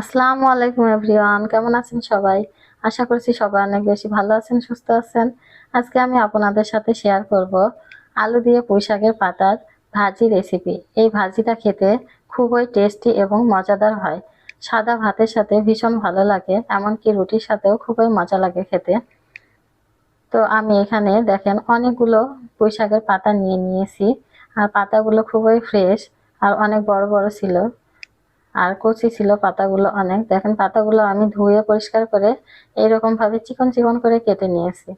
আসসালামু আলাইকুম এভরিওয়ান, কেমন আছেন সবাই? আশা করছি সবাই অনেক বেশি ভালো আছেন, সুস্থ আছেন। আজকে আমি আপনাদের সাথে শেয়ার করব আলু দিয়ে পুঁই শাকের পাতার ভাজি রেসিপি এই ভাজিটা খেতে খুবই টেস্টি এবং মজাদার হয়। সাদা ভাতের সাথে ভীষণ ভালো লাগে, এমনকি রুটির সাথেও খুবই মজা লাগে খেতে। তো আমি এখানে দেখেন অনেকগুলো পুঁই শাকের পাতা নিয়ে নিয়েছি, আর পাতাগুলো খুবই ফ্রেশ আর অনেক বড় বড় ছিল। আর কচি ছিল পাতাগুলো অনেক। দেখেন, পাতাগুলো আমি ধুয়ে পরিষ্কার করে এইরকম ভাবে চিকন চিকন করে কেটে নিয়েছি।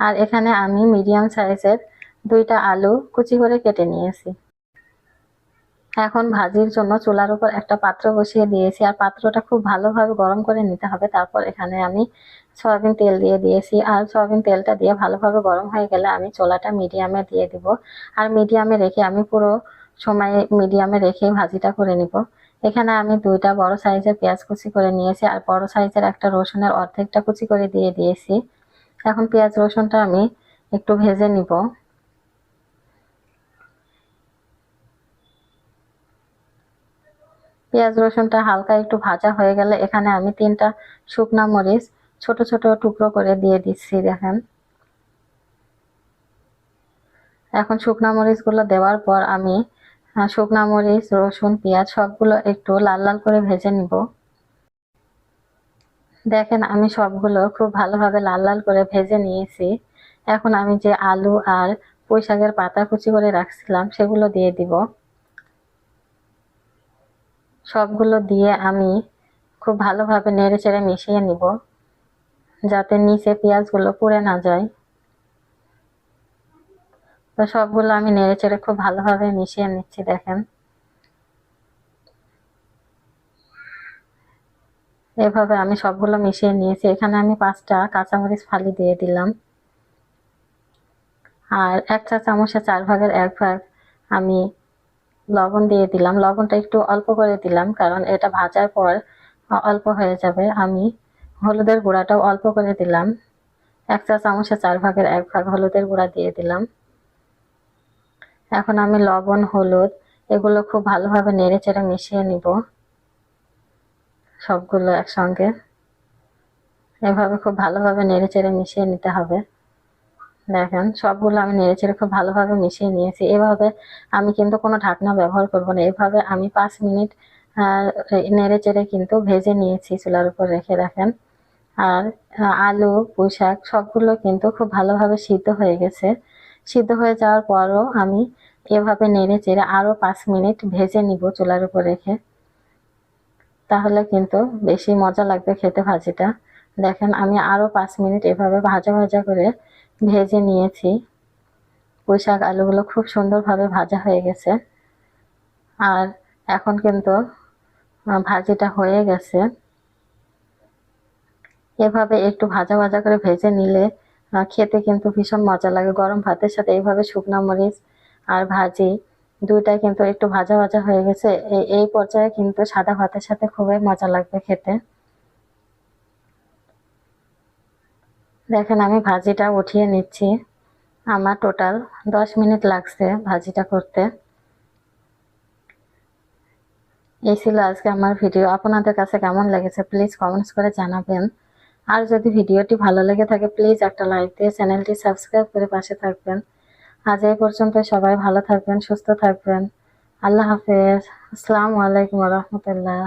আর এখানে আমি মিডিয়াম সাইজের দুইটা আলু কুচি করে কেটে নিয়েছি। এখন ভাজির জন্য চুলার উপর একটা পাত্র বসিয়ে দিয়েছি। আর পাত্রটা খুব ভালোভাবে গরম করে নিতে হবে। তারপর এখানে আমি সয়াবিন তেল দিয়ে দিয়েছি। আর সয়াবিন তেলটা দিয়ে ভালোভাবে গরম হয়ে গেলে আমি চোলাটা মিডিয়ামে দিয়ে দিব। আর মিডিয়ামে রেখে আমি পুরো সময় মিডিয়ামে রেখে ভাজিটা করে নিব। এখানে আমি দুইটা বড় সাইজের পেঁয়াজ কুচি করে নিয়েছি আর বড় সাইজের একটা রসুনের অর্ধেকটা কুচি করে দিয়ে দিয়েছি। এখন পেঁয়াজ রসুনটা আমি একটু ভেজে নিব। পেঁয়াজ রসুনটা হালকা একটু ভাজা হয়ে গেলে এখানে আমি তিনটা শুকনা মরিচ ছোট ছোট টুকরো করে দিয়ে দিচ্ছি, দেখেন। এখন শুকনা মরিচগুলো দেওয়ার পর আমি শুকনা মরিচ, রসুন, পেঁয়াজ সবগুলো একটু লাল লাল করে ভেজে নিব। দেখেন, আমি সবগুলো খুব ভালোভাবে লাল লাল করে ভেজে নিয়েছি। এখন আমি যে আলু আর পুঁই শাকের পাতা কুচি করে রাখছিলাম, সেগুলো দিয়ে দিব। সবগুলো দিয়ে আমি খুব ভালোভাবে নেড়ে চেড়ে মিশিয়ে নিব, যাতে নিচে পেঁয়াজগুলো পুড়ে না যায়। তো সবগুলো আমি নেড়ে চেড়ে খুব ভালোভাবে মিশিয়ে নিচ্ছি, দেখেন। এভাবে আমি সবগুলো মিশিয়ে নিয়েছি। এখানে আমি পাঁচটা কাঁচামরিচ ফালি দিয়ে দিলাম। আর এক চা চামচের চার ভাগের এক ভাগ আমি লবণ দিয়ে দিলাম। লবণটা একটু অল্প করে দিলাম, কারণ এটা ভাজার পর অল্প হয়ে যাবে। আমি হলুদের গুঁড়াটাও অল্প করে দিলাম। এক চা চামচের চার ভাগের এক ভাগ হলুদের গুঁড়া দিয়ে দিলাম। এখন আমি লবণ, হলুদ এগুলো খুব ভালোভাবে নেড়ে চেড়ে মিশিয়ে নিব। সবগুলো একসঙ্গে। এভাবে খুব ভালোভাবে নেড়ে চেড়ে মিশিয়ে নিতে হবে। দেখেন, সবগুলো আমি নেড়ে চেড়ে খুব ভালোভাবে মিশিয়ে নিয়েছি। এভাবে আমি কিন্তু কোনো ঢাকনা ব্যবহার করব না। এভাবে আমি পাঁচ মিনিট নেড়ে চেড়ে কিন্তু ভেজে নিয়েছি চুলার উপর রেখে রাখেন আর, আলু, পুঁইশাক সবগুলো কিন্তু খুব ভালোভাবে সিদ্ধ হয়ে গেছে। সিদ্ধ হয়ে যাওয়ার পরও আমি এভাবে নেড়ে চেড়ে আরও পাঁচ মিনিট ভেজে নিব চুলার উপর রেখে। তাহলে কিন্তু বেশি মজা লাগবে খেতে ভাজিটা। দেখেন, আমি আরও পাঁচ মিনিট এভাবে ভাজা ভাজা করে ভেজে নিয়েছি। পুঁই শাক আলুগুলো খুব সুন্দরভাবে ভাজা হয়ে গেছে। আর এখন কিন্তু ভাজিটা হয়ে গেছে। এভাবে একটু ভাজা ভাজা করে ভেজে নিলে খেতে কিন্তু ভীষণ মজা লাগে। গরম ভাতের সাথে এইভাবে শুকনো মরিচ আর ভাজি দুইটাই কিন্তু একটু ভাজা ভাজা হয়ে গেছে। এই পর্যায়ে কিন্তু সাদা ভাতের সাথে খুবই মজা লাগবে খেতে। দেখেন, আমি ভাজিটা উঠিয়ে নিচ্ছি। আমার টোটাল দশ মিনিট লাগছে ভাজিটা করতে। এই ছিল আজকে আমার ভিডিও। আপনাদের কাছে কেমন লেগেছে প্লিজ কমেন্টস করে জানাবেন। আর যদি ভিডিওটি ভালো লেগে থাকে প্লিজ একটা লাইক দিয়ে চ্যানেলটি সাবস্ক্রাইব করে পাশে থাকবেন। আজ এই পর্যন্ত সবাই ভালো থাকবেন, সুস্থ থাকবেন। আল্লাহ হাফেজ। আসসালামু আলাইকুম রহমতুল্লাহ।